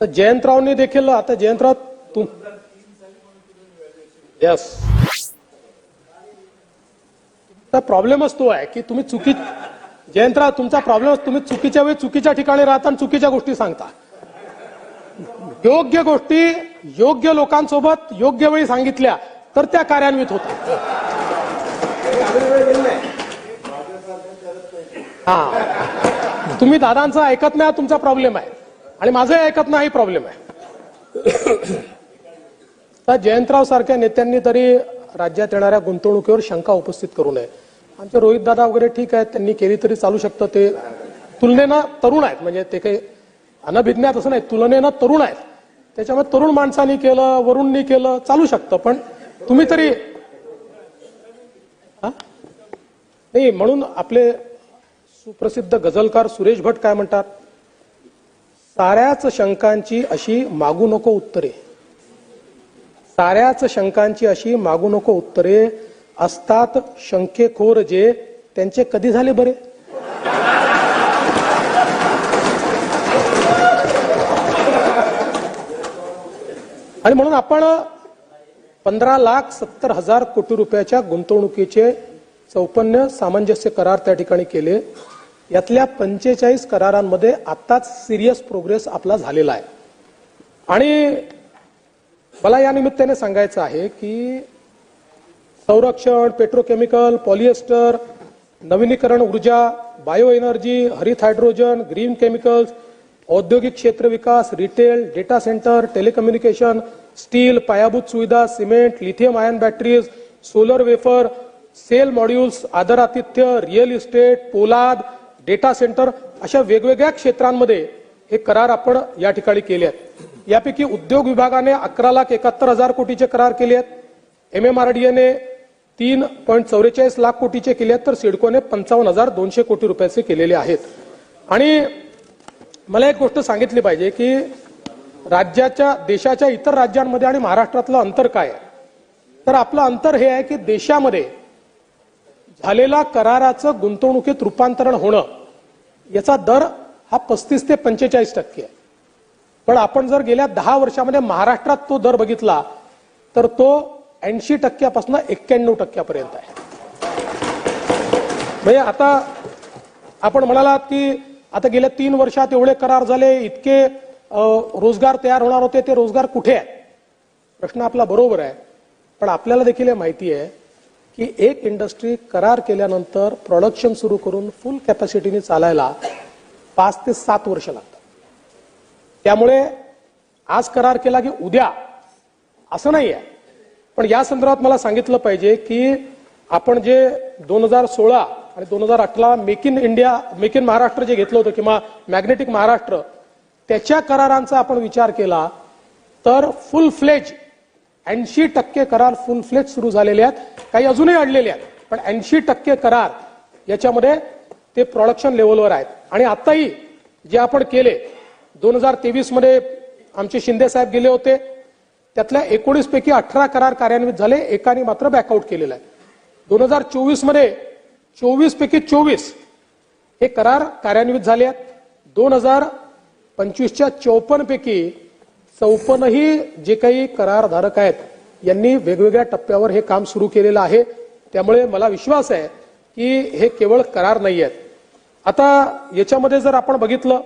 तर जयंतरावने देखील आता जयंतराव तुम यस तुमचा प्रॉब्लेमच तो आहे की तुम्ही चुकी जयंतराव तुमचा प्रॉब्लेम तुम्ही चुकीच्या वेळी चुकीच्या ठिकाणी राहता आणि चुकीच्या गोष्टी सांगता. योग्य गोष्टी योग्य लोकांसोबत योग्य वेळी सांगितल्या तर त्या कार्यान्वित होतात. हा. तुम्ही दादांचं ऐकत नाही तुमचा प्रॉब्लेम आहे. आणि माझंही ऐकत नाही प्रॉब्लेम आहे. तर जयंतराव सारख्या नेत्यांनी तरी राज्यात येणाऱ्या गुंतवणुकीवर शंका उपस्थित करू नये. आमचे रोहित दादा वगैरे ठीक आहेत त्यांनी केली तरी चालू शकतं. ते तुलनेनं तरुण आहेत म्हणजे ते काही अनभिज्ञात असं नाही तुलनेनं तरुण आहेत. त्याच्यामुळे तरुण माणसांनी केलं वरुणनी केलं चालू शकतं. पण तुम्ही तरी नाही म्हणून आपले सुप्रसिद्ध गझलकार सुरेश भट काय म्हणतात? साऱ्याच शंकांची अशी मागू नको उत्तरे. साऱ्याच शंकांची अशी मागू नको उत्तरे असतात शंकेखोर जे त्यांचे कधी झाले बरे? आणि म्हणून आपण पंधरा लाख सत्तर हजार कोटी रुपयाच्या गुंतवणुकीचे चौपन्न सामंजस्य करार त्या ठिकाणी केले. यातल्या पंचेचाळीस करारांमध्ये आताच सिरियस प्रोग्रेस आपला झालेला आहे. आणि मला या निमित्ताने सांगायचं आहे की संरक्षण पेट्रोकेमिकल पॉलिएस्टर नवीनीकरण ऊर्जा बायो एनर्जी हरित हायड्रोजन ग्रीन केमिकल्स औद्योगिक क्षेत्र विकास retail data centre telecommunication steel पायाभूत सुविधा cement lithium ion batteries solar wafer cell modules आदर आतिथ्य रिअल इस्टेट पोलाद डेटा सेंटर अशा वेगवेगळ्या क्षेत्रांमध्ये हे करार आपण या ठिकाणी केले आहेत. यापैकी उद्योग विभागाने अकरा लाख एकाहत्तर हजार कोटीचे करार केले आहेत. एम एम आर डी एने तीन पॉईंट चौवेचाळीस लाख कोटीचे केले आहेत तर सिडकोने पंचावन्न हजार दोनशे कोटी रुपयाचे केलेले आहेत. आणि मला एक गोष्ट सांगितली पाहिजे की राज्याच्या देशाच्या इतर राज्यांमध्ये आणि महाराष्ट्रातलं अंतर काय आहे? तर आपलं अंतर हे आहे की देशामध्ये झालेला कराराचं गुंतवणुकीत रूपांतरण होणं याचा दर हा पस्तीस ते पंचेचाळीस टक्के आहे. पण आपण जर गेल्या दहा वर्षामध्ये महाराष्ट्रात तो दर बघितला तर तो ऐंशी टक्क्यापासून एक्क्याण्णव टक्क्यापर्यंत आहे. म्हणजे आता आपण म्हणालात की आता गेल्या तीन वर्षात एवढे करार झाले इतके रोजगार तयार होणार होते ते रोजगार कुठे आहे? प्रश्न आपला बरोबर आहे. पण आपल्याला देखील हे माहिती आहे की एक इंडस्ट्री करार केल्यानंतर प्रोडक्शन सुरू करून फुल कॅपॅसिटीने चालायला पाच ते सात वर्ष लागतात. त्यामुळे आज करार केला की उद्या असं नाही आहे पण या संदर्भात मला सांगितलं पाहिजे की आपण जे दोन हजार सोळा आणि दोन हजार अठरा make in India make in Maharashtra जे घेतलं होतं किंवा मॅग्नेटिक महाराष्ट्र त्याच्या करारांचा आपण विचार केला तर फुल फ्लेज ऐंशी टक्के करार फुलफ्लेज सुरू झालेले आहेत. काही अजूनही अडलेले आहेत. पण ऐंशी टक्के करार याच्यामध्ये ते प्रोडक्शन लेवलवर आहेत. आणि आताही जे आपण केले दोन हजार तेवीसमध्ये आमचे शिंदे साहेब गेले होते. त्यातल्या एकोणीस पैकी अठरा करार कार्यान्वित झाले. एकाने मात्र बॅकआउट केलेला आहे. दोन हजार चोवीसमध्ये चोवीस पैकी चोवीस हे करार कार्यान्वित झाले आहेत. दोन हजार पंचवीसच्या चौपन्न पैकी चौपन्नही जे काही करारधारक आहेत यांनी वेगवेगळ्या टप्प्यावर हे काम सुरू केलेलं आहे. त्यामुळे मला विश्वास आहे की हे केवळ करार नाही आहेत आता याच्यामध्ये जर आपण बघितलं